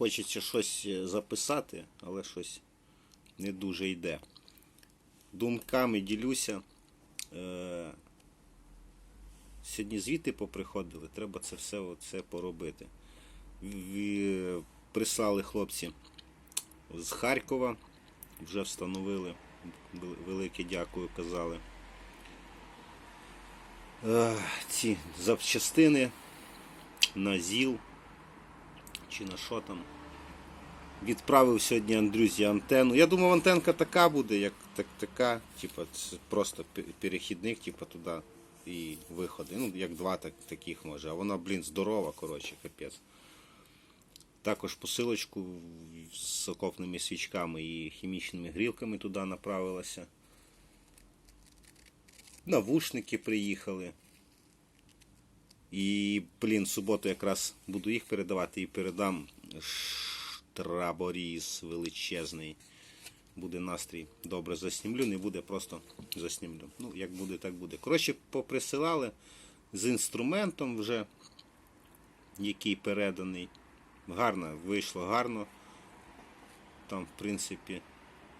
Хочеться щось е, записати, але щось не дуже йде. Думками ділюся. Е, Сьогодні звіти поприходили, треба це все оце поробити. Прислали хлопці з Харкова, вже встановили. Велике дякую казали. Е, Ці запчастини на ЗІЛ чи на що там. Відправив сьогодні Андрюзі антенну. Я думав, антенка така буде, як так, така, типа, це просто перехідник, типа туди і виходи. Ну, як два так, таких може. А вона, блін, здорова, коротше, капець. Також посилочку з окопними свічками і хімічними грілками туди направилася. Навушники приїхали. І, блін, суботу якраз буду їх передавати і передам штраборіз величезний. Буде настрій добре заснімлю, не буде, просто заснімлю. Ну, як буде, так буде. Коротше, поприсилали з інструментом вже, який переданий. Гарно, вийшло гарно. Там, в принципі,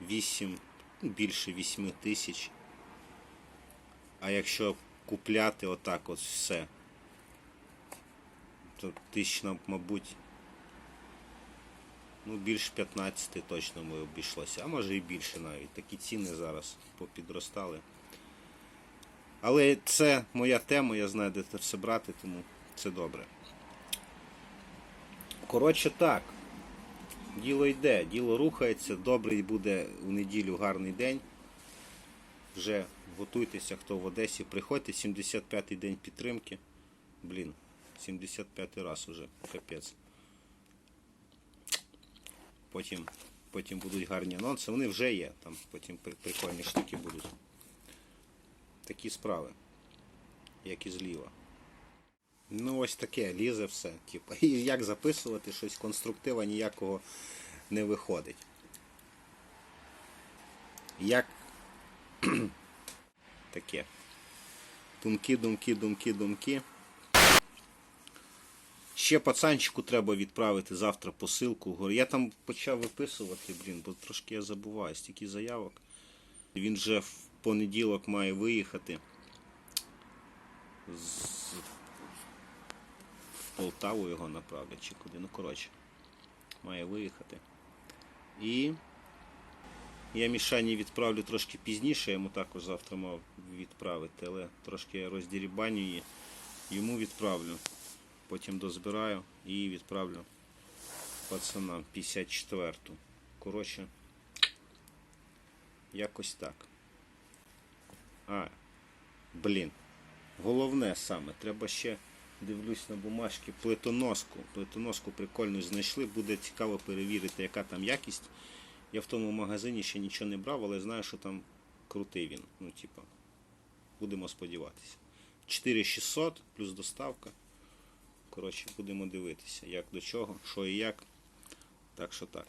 8, ну, більше 8 тисяч. А якщо купляти отак от все, тисяч, мабуть, ну, більш 15 точно ми обійшлося, а може і більше навіть. Такі ціни зараз попідростали. Але це моя тема, я знаю, де це все брати, тому це добре. Коротше так. Діло йде, діло рухається, добрий буде у неділю гарний день. Вже готуйтеся, хто в Одесі, приходьте, 75-й день підтримки. Блін, 75-й раз уже, капець. Потім, потім будуть гарні анонси. Вони вже є, там потім прикольні штуки будуть. Такі справи, як і зліва. Ну, ось таке, лізе все. Типу. І як записувати щось конструктива ніякого не виходить. Як таке. Думки, думки, думки, думки. Ще пацанчику треба відправити завтра посилку. Говорю, Я там почав виписувати, блін, бо трошки я забуваю, стільки заявок. Він вже в понеділок має виїхати. З... Полтаву його направлять чи куди. Ну, коротше, має виїхати. І я Мішані відправлю трошки пізніше, йому також завтра мав відправити, але трошки я роздірібаню її. Йому відправлю. Потім дозбираю і відправлю пацанам 54-ту. Коротше, якось так. А, блін. Головне саме, треба ще, дивлюсь на бумажки, плитоноску. Плитоноску прикольно знайшли, буде цікаво перевірити, яка там якість. Я в тому магазині ще нічого не брав, але знаю, що там крутий він. Ну, типа, будемо сподіватися. 4600 плюс доставка. Коротше, будемо дивитися, як до чого, що і як. Так що так.